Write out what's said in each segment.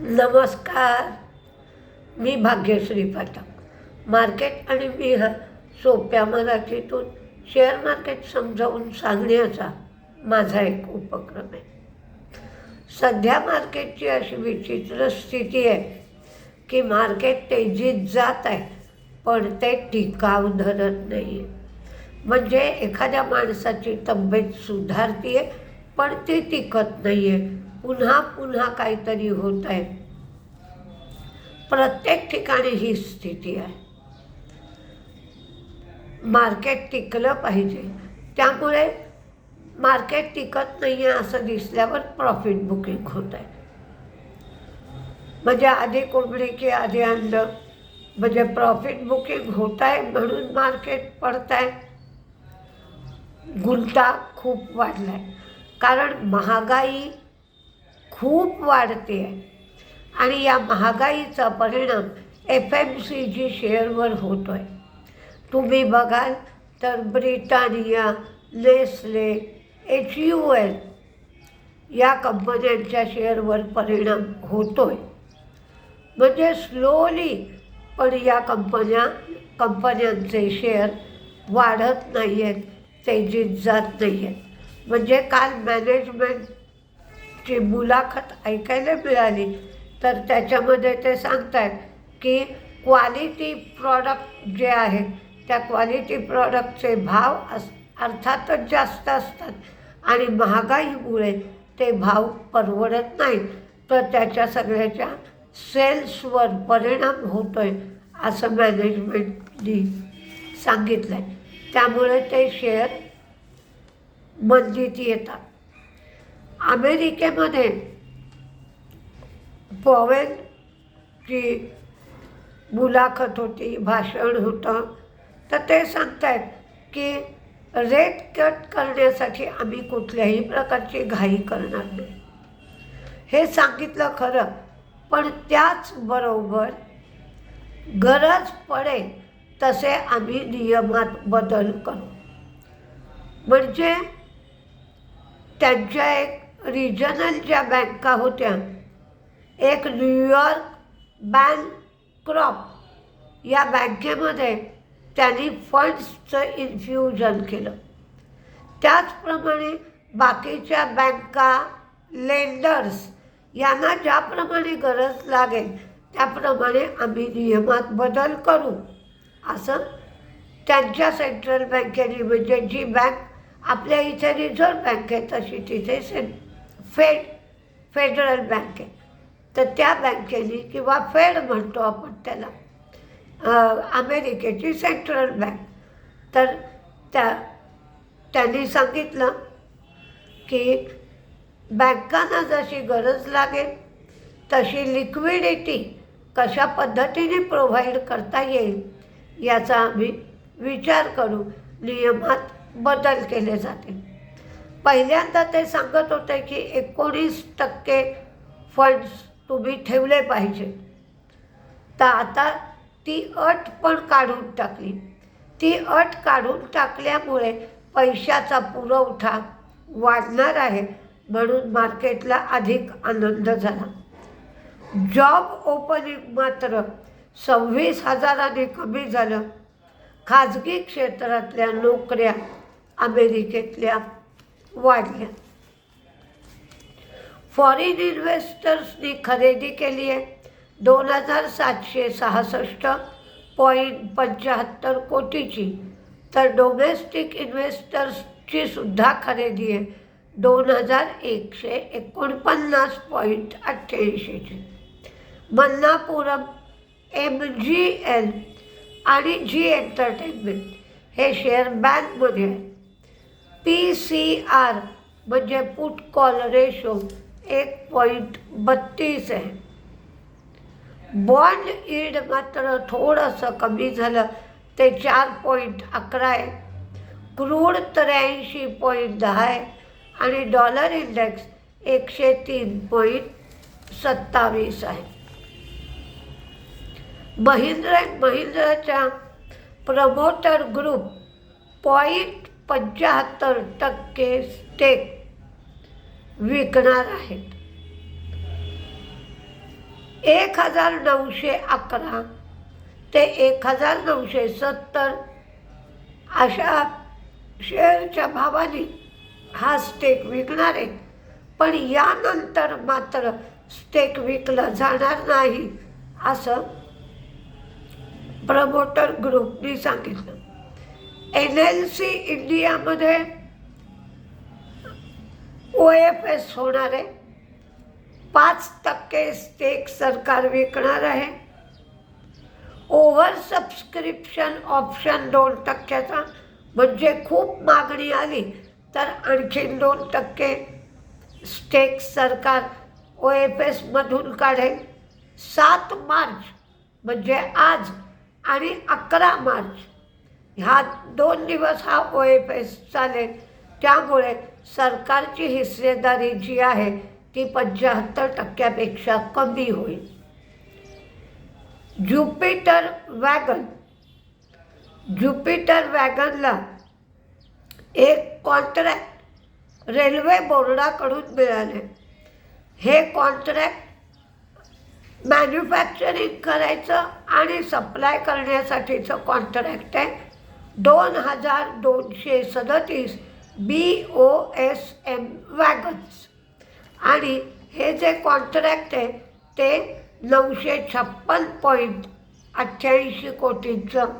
नमस्कार. मी भाग्यश्री पाठक. मार्केट आणि मी हा सोप्या मराठीतून शेअर मार्केट समजावून सांगण्याचा माझा एक उपक्रम आहे. सध्या मार्केटची अशी विचित्र स्थिती आहे की मार्केट तेजीत जात आहे पण ते टिकाव धरत नाही आहे म्हणजे एखाद्या माणसाची तब्येत सुधारते आहे पण ती टिकत नाही आहे पुन्हा पुन्हा काहीतरी होत आहे. प्रत्येक ठिकाणी ही स्थिती आहे. मार्केट टिकलं पाहिजे. त्यामुळे मार्केट टिकत नाही आहे असं दिसल्यावर प्रॉफिट बुकिंग होत आहे. म्हणजे आधी कोंबडी की आधी आणलं म्हणजे प्रॉफिट बुकिंग होत आहे म्हणून मार्केट पडत आहे. गुंता खूप वाढला आहे कारण महागाई खूप वाढते. आहे आणि या महागाईचा परिणाम एफ एम सी जी शेअरवर होतो आहे तुम्ही बघाल तर Britannia Nestle H U L या कंपन्यांच्या शेअरवर परिणाम होतो आहे म्हणजे स्लोली पण या कंपन्या कंपन्यांचे शेअर वाढत नाही आहेत तेजीत जात नाही आहेत म्हणजे काल मॅनेजमेंट ची मुलाखत ऐकायला मिळाली. तर त्याच्यामध्ये ते सांगतात की क्वालिटी प्रॉडक्ट जे आहेत त्या क्वालिटी प्रॉडक्टचे भाव अस अर्थातच जास्त असतात. आणि महागाईमुळे ते भाव परवडत नाहीत. तर त्याच्या सगळ्याच्या सेल्सवर परिणाम होतो आहे असं मॅनेजमेंटनी सांगितलं आहे त्यामुळे ते शेअर मंदीत येतात. अमेरिकेमध्ये पॉवेलची मुलाखत होती भाषण होतं. तर ते सांगतायत की रेट कट करण्यासाठी आम्ही कुठल्याही प्रकारची घाई करणार नाही. हे सांगितलं खरं पण त्याचबरोबर गरज पडेल तसे आम्ही नियमात बदल करू. म्हणजे त्यांच्या एक रिजनल ज्या बँका होत्या. एक न्यूयॉर्क बँक क्रॉप या बँकेमध्ये त्यांनी फंड्सचं इन्फ्युजन केलं. त्याचप्रमाणे बाकीच्या बँका लेंडर्स यांना ज्याप्रमाणे गरज लागेल त्याप्रमाणे आम्ही नियमात बदल करू असं त्यांच्या सेंट्रल बँकेने म्हणजे जी बँक आपल्या इथे रिझर्व्ह बँक आहे तशी तिथे से फेड फेडरल बँक आहे तर त्या बँकेने किंवा फेड म्हणतो आपण त्याला अमेरिकेची सेंट्रल बँक तर त्या त्यांनी सांगितलं की बँकांना जशी गरज लागेल तशी लिक्विडिटी कशा पद्धतीने प्रोव्हाइड करता येईल याचा आम्ही विचार करू नियमात बदल केले जातील. पहिल्यांदा ते सांगत होते की एकोणीस टक्के फंड्स तुम्ही ठेवले पाहिजे. तर आता ती अट पण काढून टाकली. ती अट काढून टाकल्यामुळे पैशाचा पुरवठा वाढणार आहे म्हणून मार्केटला अधिक आनंद झाला. जॉब ओपनिंग मात्र सव्वीस हजाराने कमी झालं. खाजगी क्षेत्रातल्या नोकऱ्या अमेरिकेतल्या वाढल्या. फॉरेन इन्व्हेस्टर्सनी खरेदी केली आहे. दोन हजार सातशे सहासष्ट पॉईंट पंच्याहत्तर कोटीची. तर डोमेस्टिक इन्व्हेस्टर्सची सुद्धा खरेदी आहे. दोन हजार एकशे एकोणपन्नास पॉईंट अठ्ठ्याऐंशीची. मन्नापुरम एम जी एल आणि जी एंटरटेनमेंट हे शेअर बँकमध्ये आहे. पी सी आर म्हणजे पुट कॉल रेशो एक पॉईंट बत्तीस आहे. बॉन्ड ईड मात्र थोडंसं कमी झालं ते चार पॉईंट अकरा आहे. क्रूड त्र्याऐंशी पॉईंट दहा आहे आणि डॉलर इंडेक्स एकशे तीन पॉईंट सत्तावीस आहे. महिंद्र महिंद्राच्या प्रमोटर ग्रुप पॉईंट पंच्याहत्तर टक्के स्टेक विकणार आहेत. एक हजार नऊशे अकरा ते एक हजार नऊशे सत्तर अशा शेअरच्या भावाने हा स्टेक विकणार आहे पण यानंतर मात्र स्टेक विकला जाणार नाही असं प्रमोटर ग्रुपनी सांगितलं. एन एल सी इंडियामध्ये ओ एफ एस होणार आहे. पाच टक्के स्टेक सरकार विकणार आहे. ओव्हर सबस्क्रिप्शन ऑप्शन दोन टक्क्याचा म्हणजे खूप मागणी आली तर आणखीन दोन टक्के स्टेक सरकार ओ एफ एसमधून काढेल. सात मार्च म्हणजे आज आणि अकरा मार्च ह्या दोन दिवस हा ओ एफ एस चालेल. त्यामुळे सरकारची हिस्सेदारी जी आहे ती पंच्याहत्तर टक्क्यापेक्षा कमी होईल. ज्युपिटर वॅगन ज्युपिटर वॅगनला एक कॉन्ट्रॅक्ट रेल्वे बोर्डाकडून मिळाले. हे कॉन्ट्रॅक्ट मॅन्युफॅक्चरिंग करायचं आणि सप्लाय करण्यासाठीचं कॉन्ट्रॅक्ट आहे. दोन हजार दोनशे सदतीस B O S M wagons. आणि हे जे कॉन्ट्रॅक्ट आहे ते नऊशे छप्पन पॉईंट अठ्ठ्याऐंशी कोटींचं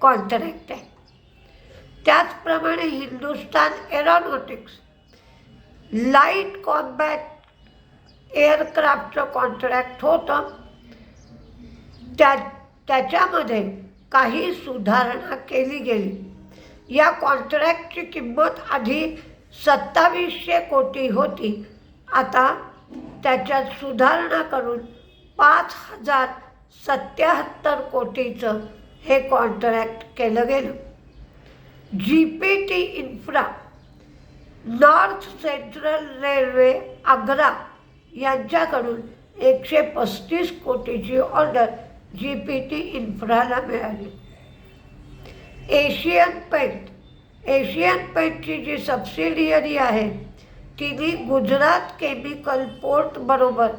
कॉन्ट्रॅक्ट आहे. त्याचप्रमाणे हिंदुस्तान एरोनॉटिक्स लाइट कॉम्बॅट एअरक्राफ्टचं कॉन्ट्रॅक्ट होतं. त्या त्याच्यामध्ये काही सुधारणा केली गेली. या कॉन्ट्रॅक्टची किंमत आधी सत्तावीसशे कोटी होती. आता त्याच्यात सुधारणा करून पाच हजार सत्याहत्तर कोटीचं हे कॉन्ट्रॅक्ट केलं गेलं. G P T infra north central railway Agra यांच्याकडून एकशे पस्तीस कोटीची ऑर्डर जी पी टी इन्फ्राला मिळाली. एशियन पेंट एशियन पेंटची जी सबसिडियरी आहे तिने गुजरात केमिकल पोर्टबरोबर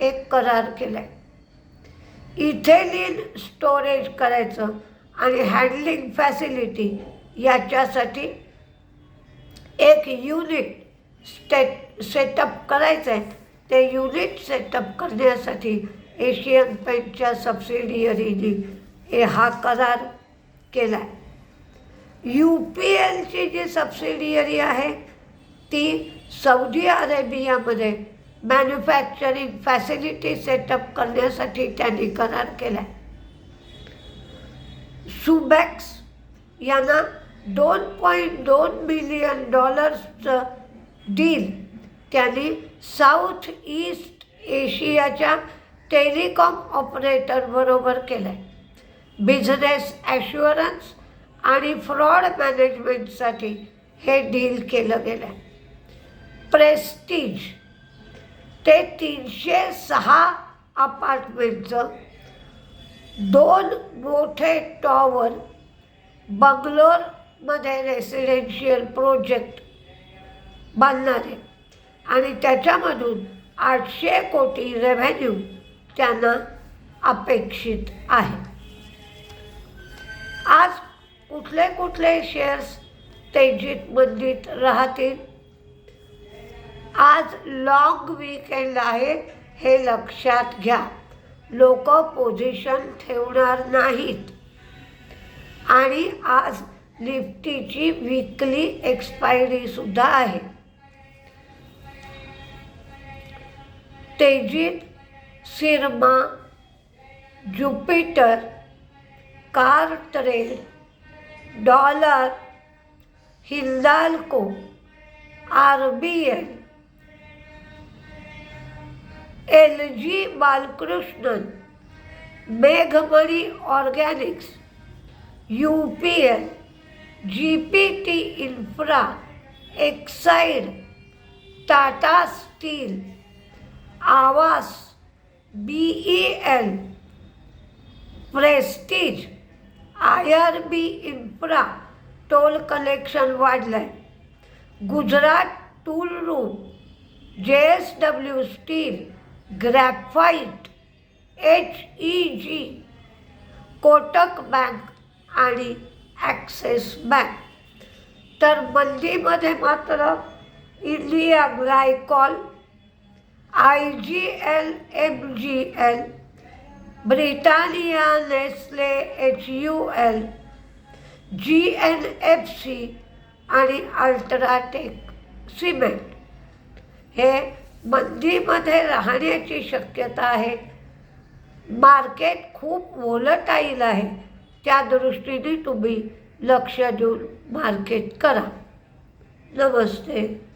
एक करार केला आहे इथेलिन स्टोरेज करायचं आणि हँडलिंग फॅसिलिटी याच्यासाठी एक युनिट स्टेट सेटअप करायचं आहे ते युनिट सेटअप करण्यासाठी एशियन पेंटच्या सबसिडियरीने हे हा करार केला आहे यू पी एलची जी सबसिडियरी आहे ती सौदी अरेबियामध्ये मॅन्युफॅक्चरिंग फॅसिलिटी सेटअप करण्यासाठी त्यांनी करार केला आहे सुबॅक्स यांना दोन पॉईंट दोन मिलियन डॉलर्सचं डील त्यांनी साऊथ ईस्ट एशियाच्या टेलिकॉम ऑपरेटरबरोबर केलं आहे बिझनेस ॲश्युरन्स आणि फ्रॉड मॅनेजमेंटसाठी हे डील केलं गेलं आहे प्रेस्टीज ते तीनशे सहा अपार्टमेंटचं दोन मोठे टॉवर बंगलोरमध्ये रेसिडेन्शियल प्रोजेक्ट बांधणार आहे आणि त्याच्यामधून आठशे कोटी रेव्हेन्यू त्यांना अपेक्षित आहे. आज कुठले कुठले शेअर्स तेजीत मंदीत राहतील? आज लॉंग वीकेंड आहे हे लक्षात घ्या. लोक पोझिशन ठेवणार नाहीत. आणि आज निफ्टीची विकली एक्सपायरीसुद्धा आहे. तेजीत Syrma Jupiter car trade dollar Hindalco R B L L G Balakrishnan मेघमणी organics U P L G P T infra, Exide, Tata steel, Aavas B E L Prestige I R B infra toll collection वाढलं आहे Gujarat tool room J S W steel graphite H E G Kotak bank आणि Axis bank तर मंदीमध्ये मात्र India glycol I G L M G L Britannia Nestle H U L G N F C आणि UltraTech cement. हे मंदीमध्ये राहण्याची शक्यता आहे. मार्केट खूप वोलटाईल आहे. त्या दृष्टीने तुम्ही लक्ष देऊन मार्केट करा. नमस्ते.